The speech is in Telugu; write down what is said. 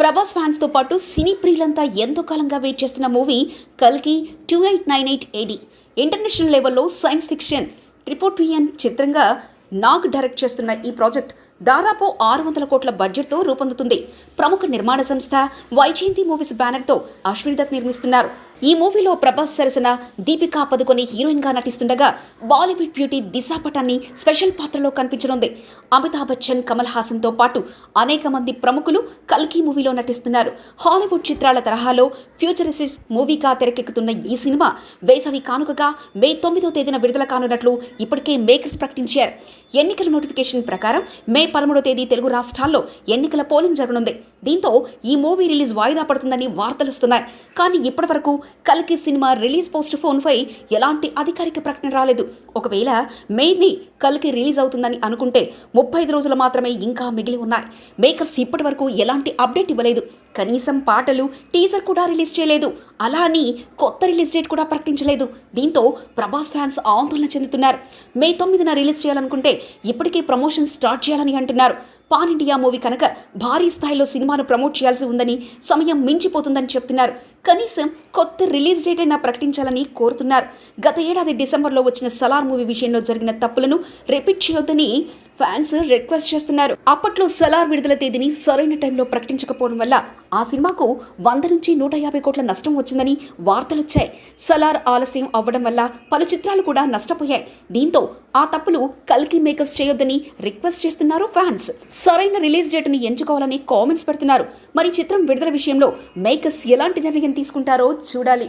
ప్రభాస్ ఫ్యాన్స్తో పాటు సినీ ప్రియులంతా ఎంతో కాలంగా వెయిట్ చేస్తున్న మూవీ కల్కి two eight nine eight AD. International లెవెల్లో సైన్స్ ఫిక్షన్. ట్రిపోట్రియన్ చిత్రంగా నాగ్ డైరెక్ట్ చేస్తున్న ఈ ప్రాజెక్ట్ దాదాపు ఆరు వందల కోట్ల బడ్జెట్తో రూపొందుతుంది. ప్రముఖ నిర్మాణ సంస్థ వైజయంతి మూవీస్ బ్యానర్తో అశ్విని దత్ నిర్మిస్తున్నారు. ఈ మూవీలో ప్రభాస్ సరసన దీపికా పదుకొని హీరోయిన్గా నటిస్తుండగా బాలీవుడ్ బ్యూటీ దిశా పటాన్ని స్పెషల్ పాత్రలో కనిపించనుంది. అమితాబ్ బచ్చన్ కమల్ హాసన్తో పాటు అనేక మంది ప్రముఖులు కల్కి మూవీలో నటిస్తున్నారు. హాలీవుడ్ చిత్రాల తరహాలో ఫ్యూచరిసిస్ మూవీగా తెరకెక్కుతున్న ఈ సినిమా వేసవి కానుకగా మే తొమ్మిదో తేదీన విడుదల కానున్నట్లు ఇప్పటికే మేకర్స్ ప్రకటించారు. ఎన్నికల నోటిఫికేషన్ ప్రకారం మే పదమూడో తేదీ తెలుగు రాష్ట్రాల్లో ఎన్నికల పోలింగ్ జరగనుంది. దీంతో ఈ మూవీ రిలీజ్ వాయిదా పడుతుందని వార్తలు వస్తున్నాయి. కానీ ఇప్పటివరకు కల్కి సినిమా రిలీజ్ పోస్ట్ ఫోన్పై ఎలాంటి అధికారిక ప్రకటన రాలేదు. ఒకవేళ మేని కల్కి రిలీజ్ అవుతుందని అనుకుంటే ముప్పై ఐదు రోజులు మాత్రమే ఇంకా మిగిలి ఉన్నాయి. మేకర్స్ ఇప్పటి వరకు ఎలాంటి అప్డేట్ ఇవ్వలేదు. కనీసం పాటలు టీజర్ కూడా రిలీజ్ చేయలేదు. అలా అని కొత్త రిలీజ్ డేట్ కూడా ప్రకటించలేదు. దీంతో ప్రభాస్ ఫ్యాన్స్ ఆందోళన చెందుతున్నారు. మే తొమ్మిదిన రిలీజ్ చేయాలనుకుంటే ఇప్పటికే ప్రమోషన్ స్టార్ట్ చేయాలని అంటున్నారు. పాన్ ఇండియా మూవీ కనుక భారీ స్థాయిలో సినిమాను ప్రమోట్ చేయాల్సి ఉందని సమయం మించిపోతుందని చెప్తున్నారు. కనీసం కొత్త రిలీజ్ డేట్ అయినా ప్రకటించాలని కోరుతున్నారు. గత ఏడాది డిసెంబర్లో వచ్చిన సలార్ మూవీ విషయంలో జరిగిన తప్పులను రిపీట్ చేయొద్దని ఫ్యాన్స్ రిక్వెస్ట్ చేస్తున్నారు. అప్పట్లో సలార్ విడుదల తేదీని సరైన టైంలో ప్రకటించకపోవడం వల్ల ఆ సినిమాకు వంద నుంచి నూట యాభై కోట్ల నష్టం వచ్చిందని వార్తలు వచ్చాయి. సలార్ ఆలస్యం అవ్వడం వల్ల పలు చిత్రాలు కూడా నష్టపోయాయి. దీంతో ఆ తప్పులు కల్కి మేకర్స్ చేయొద్దని రిక్వెస్ట్ చేస్తున్నారు ఫ్యాన్స్ సరైన రిలీజ్ డేట్ను ఎంచుకోవాలని కామెంట్స్ పెడుతున్నారు. మరి చిత్రం విడుదల విషయంలో మేకర్స్ ఎలాంటి నిర్ణయం తీసుకుంటారో చూడాలి.